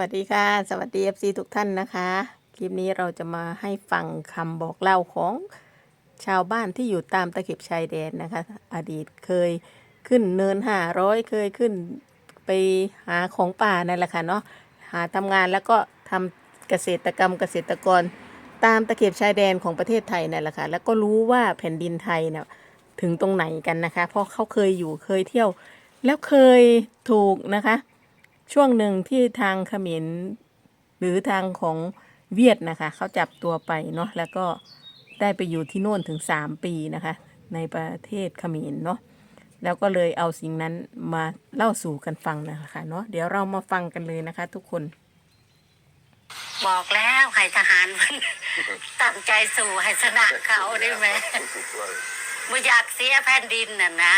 วัสดีค่ะ สวัสดี FC ทุกท่านนะคะ คลิปนี้เราจะมาให้ฟังคำบอกเล่าของชาวบ้านที่อยู่ตามตะเข็บชายแดนนะคะ อดีตเคยขึ้นเนินห้าร้อยเคยขึ้นไปหาของป่านั่นแหละค่ะเนาะหาทำงานแล้วก็ทำเกษตรกรรมเกษตรกร ตามตะเข็บชายแดนของประเทศไทยนั่นแหละค่ะแล้วก็รู้ว่าแผ่นดินไทยเนี่ยถึงตรงไหนกันนะคะ เพราะเขาเคยอยู่เคยเที่ยว แล้วเคยถูกนะคะ ช่วงหนึ่งที่ทางเขมรหรือทางของเวียดนะคะเขาจับตัวไปเนาะแล้วก็ได้ไปอยู่ที่โน่นถึง 3 ปีนะคะ ในประเทศเขมรเนาะแล้วก็เลยเอาสิ่งนั้นมาเล่าสู่กันฟังนะคะเนาะเดี๋ยวเรามาฟังกันเลยนะคะ ทุกคน บอกแล้วให้ทหารมันตั้งใจสู่ให้ชนะเขาได้ไหมไม่อยากเสียแผ่นดินน่ะนะ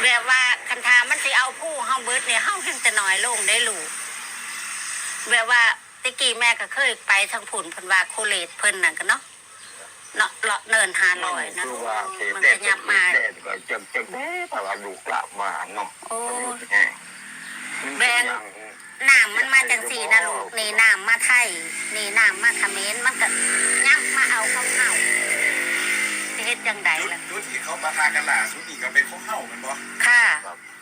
แบบว่าคันทามันสิเอาผู้เฮาเบิดเนี่ยเฮาเพิ่งจะน้อยลงได้ลูกแบบว่าตะกี้แม่ก็เคยไปทางผุนเพิ่นว่าโคเลตเพิ่นนั่นกันเนาะเนาะเลาะเนินหาลอยนะคือว่าเขตมันแดก็นยับมา แดนก็จังจังแม่แต่ว่าดูกลับมาเนาะโอ้ แบน น้ำมันมาจังสี่นะลูกนี่น้ำมาไทยนี่น้ำมาเขมรมันก็ยับมาเอาข้าเข้า จังใดจุดล่ะจุดที่เขามาทากันล่าสุดนี่ก็เป็นของเฮาแมันบ่ค่ะ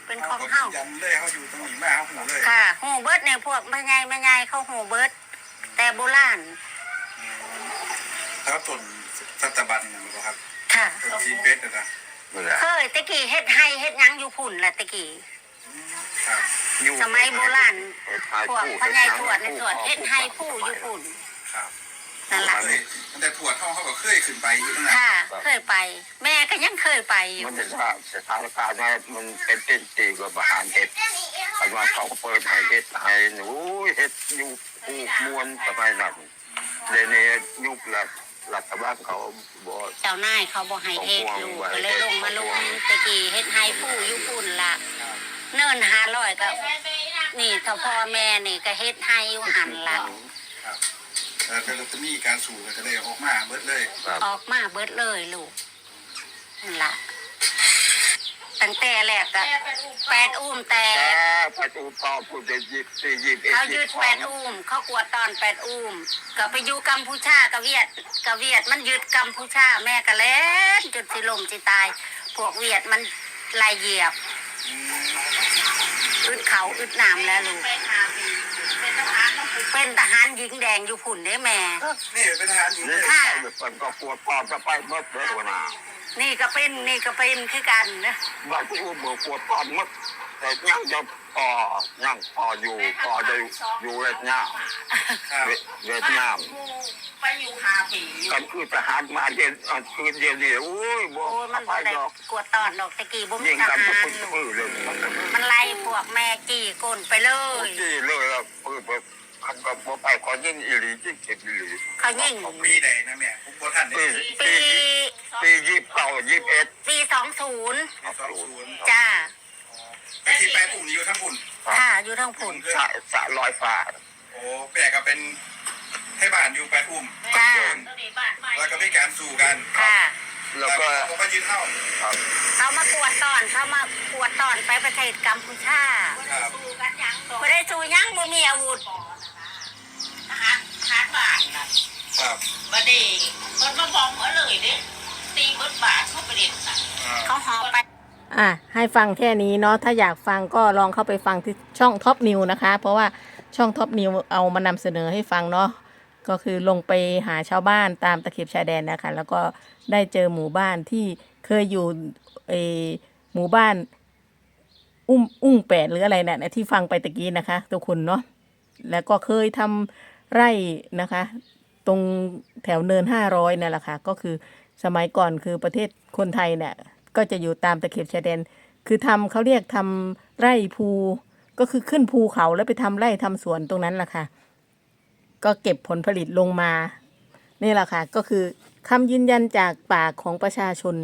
เป็นของเฮายันเลยเฮาอยู่ตรงนี้มาเฮาหูเลยค่ะหูเบิดเนี่ยพวกแม่ใหญ่แม่ใหญ่เขาหูเบิด แต่โบราณแล้วต้นสัตบันนั่นบ่ครับค่ะ ต้นซีเป็ดน่ะนะเวลาเคยตะกี้เฮ็ดให้เฮ็ดหยังอยู่พุ่นแหละตะกี้ครับอยู่สมัยโบราณพวกผู้พ่อใหญ่ทวดในทวดเฮ็ดให้ผู้อยู่พุ่นครับ นั่นล่ะเคยมันแต่ถวดเฮาเขาก็เคยขึ้นไปอยู่นั่นน่ะค่ะ เคยไป แม่ก็ยังเคยไปอยู่มันจะสถานสถานการณ์เนี่ยมันเป็นเต้นตีกับอาหารเห็ดปัจจุบันเขาก็เปิดให้เห็ดให้หนูเห็ดอยู่ผู้มวลสมัยนั้นเดี๋ยวนี้ยุคละรัฐบาลเขาบอก เจ้านายเขาบอกให้เฮ็ดลูกก็เลยลงมาลุมตะกี้เฮ็ดให้ผู้อยู่พุ่นล่ะเนิ่นหาร้อยก็นี่ถ้าพ่อแม่นี่ก็เฮ็ดให้อยู่หันละครับ แล้วก็จะมีการสู่กันก็เลยออกมาเบิดเลยครับออกมาเบิดเลยลูกนั่นละตั้งแต่แรกก็แปดอุ้มแต่แต่ประตูต่อผู้จะยิบสี่ยิบเอ็ดเขายิยืบดสอแปงดอุ้ม เขากวดตอนแปดอุ้มก็ไปอยู่กัมพูชากับเวียดกับเวียดมันยึดกัมพูชาแม่ก็เล่นจนสิลมสิตาย พวกเวียดมันไล่เหยียบ อึดเขาอึดน้ำแล้วลูก เป็นทหารหญิงแดงอยู่ผุ่นได้แม่ นี่เป็นทหารอยู่นี่เลยค่ะมันก็ปวดปอดจะไปเมื่อเดือนหน้านี่ก็เป็นนี่ก็เป็นคือกันนะบางทีอุ้มบอกปวดปอดหมดแต่ยังจะต่อยังต่ออยู่ต่อจะอยู่เวียดนามครับเวียดนามไปอยู่หาผีกันคือทหารมาเย็นอะคืนเดียวนี่อุ้ยบอโอ้ยมันไปบ่ได้ดอกกวดตอนดอกตะกี้บ่มียิงทกันหาทุกรคนลูกมือเลยมันไล่พวกแม่จี้ก้นไปเลย จี้เลยครับปืนแบบ คันกับบ่ไปขอยิงอีหลีจิงเก็บอีหลีเขายิ่งของปีใดนะแม่ผมบ่ทันได้ปีปีปียี่สิบเก้ายี่สิบเอ็ดปีสองศูนย์20จ้าไปที่ไปกลุ่มนี้อยู่ทั้งปุ่นค่ะอยู่ทั้งผุ่นสะสะลอยฟ้าโอ้แปลก็เป็นให้บ้านอยู่แปดอุ้มจ้าแล้วก็มีการสู่กันค่ะแล้วก็เขาก็ยืนเท่าครับเขามากวดตอนเขามากวดตอนไปประเทศกัมพูชาครับไม่ได้สู้ยังบ่มีอาวุธทหารทหาร บ้านน่ะครับบัดนี้เพิ่นมาบอมเอาเลยเด้ตีเบิดบาทเข้าไปเด็ดน่ะอ่าเขาหอบไปอะให้ฟังแค่นี้เนาะถ้าอยากฟังก็ลองเข้าไปฟังที่ช่องท็อปนิวนะคะ เพราะว่าช่องท็อปนิวเอามานำเสนอให้ฟังเนาะก็คือลงไปหาชาวบ้านตามตะเข็บชายแดนนะคะ แล้วก็ได้เจอหมู่บ้านที่เคยอยู่เออหมู่บ้าน อุ้มอุ้งแปดหรืออะไรเนะ่ยที่ฟังไปตะกี้นะคะ ทุกคนเนาะแล้วก็เคยทำ ไร่นะคะ ตรงแถวเนินห้าร้อยนั่นแหละค่ะก็คือสมัยก่อนคือประเทศคนไทยเนี่ยก็จะอยู่ตามตะเข็บชายแดน คือทำเขาเรียกทำไร่ภูก็คือขึ้นภูเขาแล้วไปทำไร่ทำสวนตรงนั้นแหละค่ะ ก็เก็บผลผลิตลงมานี่แหละค่ะก็คือคำยืนยันจากปากของประชาชน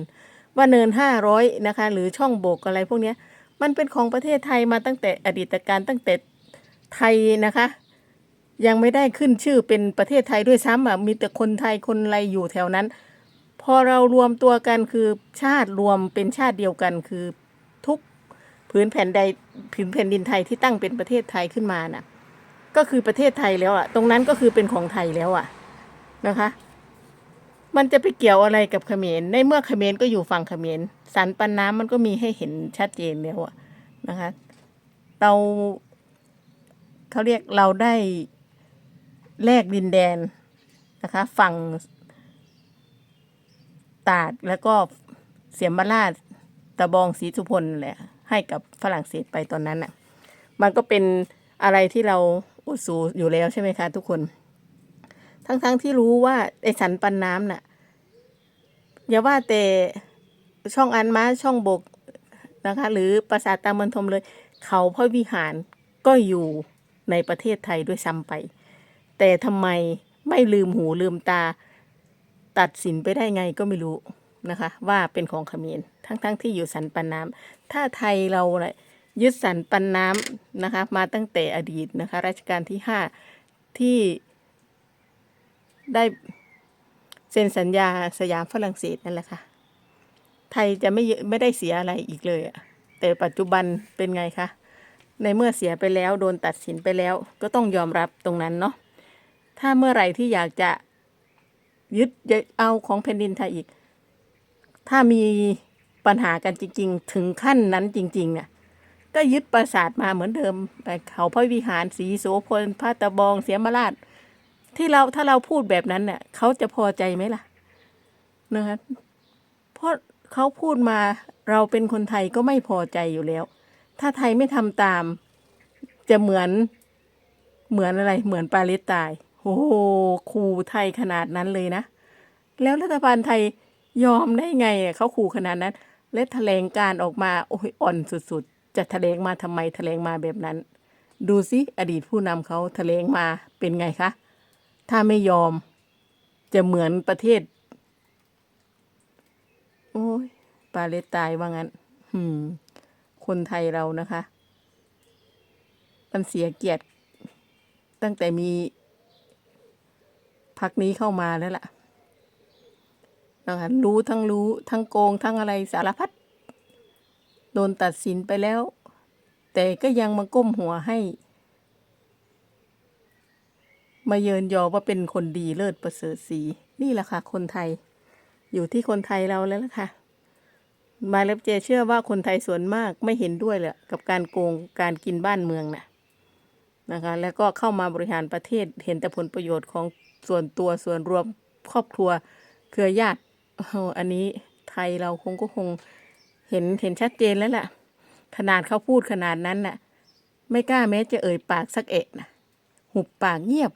ว่าเนินห้าร้อยนะคะ หรือช่องโบกอะไรพวกเนี้ยมันเป็นของประเทศไทยมาตั้งแต่อดีตการตั้งแต่ไทยนะคะ ยังไม่ได้ขึ้นชื่อเป็นประเทศไทยด้วยซ้ำอะมีแต่คนไทยคนอะไรอยู่แถวนั้น พอเรารวมตัวกันคือชาติรวมเป็นชาติเดียวกันคือทุกผืนแผ่นใดผืนแผ่นดินไทยที่ตั้งเป็นประเทศไทยขึ้นมาน่ะ ก็คือประเทศไทยแล้วอะ ตรงนั้นก็คือเป็นของไทยแล้วอะนะคะ มันจะไปเกี่ยวอะไรกับเขมรในเมื่อเขมรก็อยู่ฝั่งเขมรสันปันน้ำมันก็มีให้เห็นชัดเจนแล้วอะนะคะ เราเขาเรียกเราได้ แลกดินแดนนะคะ ฝั่งตาดแล้วก็เสียมราชตะบองศรีสุพลนั่นแหละ ให้กับฝรั่งเศสไปตอนนั้นน่ะ มันก็เป็นอะไรที่เราอุดสูอยู่แล้วใช่ไหมคะทุกคน ทั้งๆทที่รู้ว่าไอ้สันปันน้ำน่ะ อย่าว่าแต่ช่องอันม้าช่องบกนะคะ หรือปราสาทตามันทมเลย เขาพระวิหารก็อยู่ในประเทศไทยด้วยซ้ำไป แต่ทำไมไม่ลืมหูลืมตา ตัดสินไปได้ไงก็ไม่รู้นะคะ ว่าเป็นของเขมรทั้งๆทที่อยู่สันปันน้ำถ้าไทยเราน่ะยึดสันปันน้ำนะคะ มาตั้งแต่อดีตนะคะรัชกาลที่ห้าที่ได้เซ็นสัญญาสยามฝรั่งเศสนั่นแหละค่ะ ไทยจะไม่ไม่ได้เสียอะไรอีกเลยอะแต่ปัจจุบันเป็นไงคะ ในเมื่อเสียไปแล้วโดนตัดสินไปแล้วก็ต้องยอมรับตรงนั้นเนาะ ถ้าเมื่อไหร่ที่อยากจะยึดเอาของแผ่นดินไทยอีก ถ้ามีปัญหากันจริง ๆ ถึงขั้นนั้นจริงๆน่ะก็ยึดปราสาทมาเหมือนเดิมไปเขาพระวิหารสีโสพลพระตะบองเสียมราช ที่เราถ้าเราพูดแบบนั้นเนี่ยเขาจะพอใจไหมล่ะนะคะเพราะเขาพูดมาเราเป็นคนไทยก็ไม่พอใจอยู่แล้ว ถ้าไทยไม่ทำตาม จะเหมือนเหมือนอะไรเหมือนปาเลสไตน์ โอ้โหขู่ไทยขนาดนั้นเลยนะ แล้วรัฐบาลไทยยอมได้ไงเขาขู่ขนาดนั้น และแถลงการออกมาโอ้ยอ่อนสุดๆ จะแถลงมาทำไมแถลงมาแบบนั้น ดูสิอดีตผู้นำเขาแถลงมาเป็นไงคะ ถ้าไม่ยอมจะเหมือนประเทศ โอ้ยปาเลสไตน์ว่างั้นอืม คนไทยเรานะคะ มันเสียเกียรติตั้งแต่มี พักนี้เข้ามาแล้วล่ะนะคะรู้ทั้งรู้ทั้งโกงทั้งอะไรสารพัดโดนตัดสินไปแล้ว แต่ก็ยังมาก้มหัวให้ มาเยินยอว่าเป็นคนดีเลิศประเสริฐสีนี่แหละค่ะ คนไทย อยู่ที่คนไทยเราแล้วล่ะค่ะมาเลบเจเชื่อว่าคนไทยส่วนมากไม่เห็นด้วยเลยกับการโกงการกินบ้านเมืองน่ะนะคะ แล้วก็เข้ามาบริหารประเทศเห็นแต่ผลประโยชน์ของ ส่วนตัวส่วนรวมครอบครัวเครือญาติอันนี้ไทยเราคงก็คงเห็นเห็นชัดเจนแล้วล่ะ ขนาดเขาพูดขนาดนั้นน่ะ ไม่กล้าแม้จะเอ่ยปากสักเอะนะหุบปากเงียบ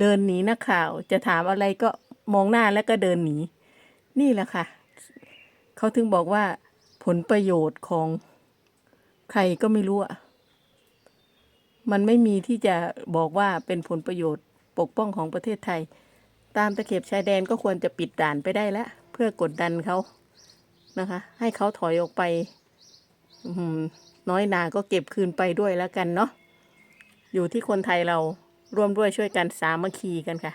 เดินหนีนักข่าว จะถามอะไรก็มองหน้าแล้วก็เดินหนี นี่แหละค่ะ เขาถึงบอกว่าผลประโยชน์ของใครก็ไม่รู้อะมันไม่มีที่จะบอกว่าเป็นผลประโยชน์ ปกป้องของประเทศไทย ตามตะเข็บชายแดนก็ควรจะปิดด่านไปได้แล้วเพื่อกดดันเขานะคะ ให้เขาถอยออกไปน้อยหนาก็เก็บคืนไปด้วยแล้วกันเนาะอยู่ที่คนไทยเราร่วมด้วยช่วยกันสามัคคีกันค่ะ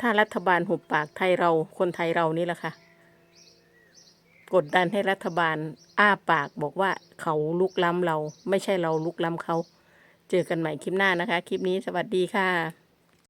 ถ้ารัฐบาลหุบปากไทยเราคนไทยเรานี่แหละค่ะ กดดันให้รัฐบาลอ้าปากบอกว่าเขาลุกล้ำเรา ไม่ใช่เราลุกล้ำเขา เจอกันใหม่คลิปหน้านะคะ คลิปนี้สวัสดีค่ะ